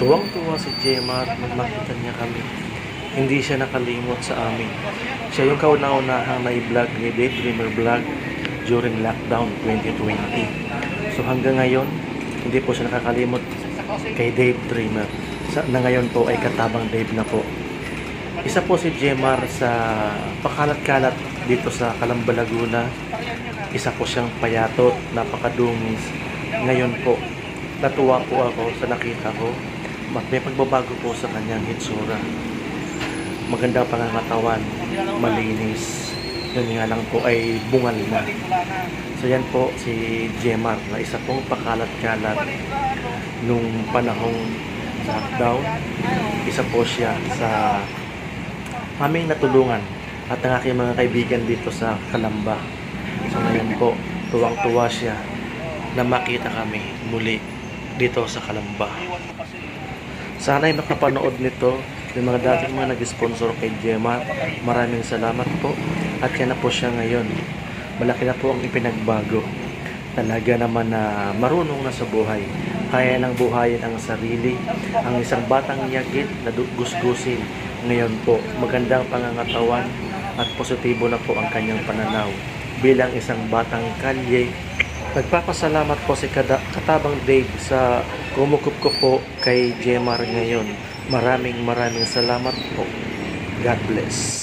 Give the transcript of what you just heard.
Tuwang-tuwa si Gemma at nung makita niya kami. Hindi siya nakalimot sa amin. Siya yung kauna-unahang na-vlog ni Daydreamer Vlog during lockdown 2020. So hanggang ngayon, hindi po siya nakakalimot kay Dave Dreamer. Sa, na ngayon po ay katabang Dave na po. Isa po si Jemar sa pakalat-kalat dito sa Calamba, Laguna. Isa po siyang payatot, napakadungis. Ngayon po, natuwa po ako sa nakita ko. May pagbabago po sa kanyang hitsura. Maganda pangangatawan, malinis. Yun nga lang po ay bungal na. So yan po si Jemar na isa pong pakalat-kalat nung panahong lockdown. Isa po siya sa aming natulungan at ang aking mga kaibigan dito sa Kalamba. So ngayon po, tuwang-tuwa siya na makita kami muli dito sa Kalamba. Sana ay makapanood nito yung mga dating mga nag-sponsor kay Gemma. Maraming salamat po. At yan na po siya ngayon. Malaki na po ang ipinagbago. Talaga naman na marunong na sa buhay. Kaya nang buhayin ang sarili. Ang isang batang yagit na gusgusin. Ngayon po, magandang pangangatawan at positibo na po ang kanyang pananaw. Bilang isang batang kalye, Nagpapasalamat po si Katabang Dave sa kumukup ko po kay Jemar ngayon. Maraming maraming salamat po. God bless.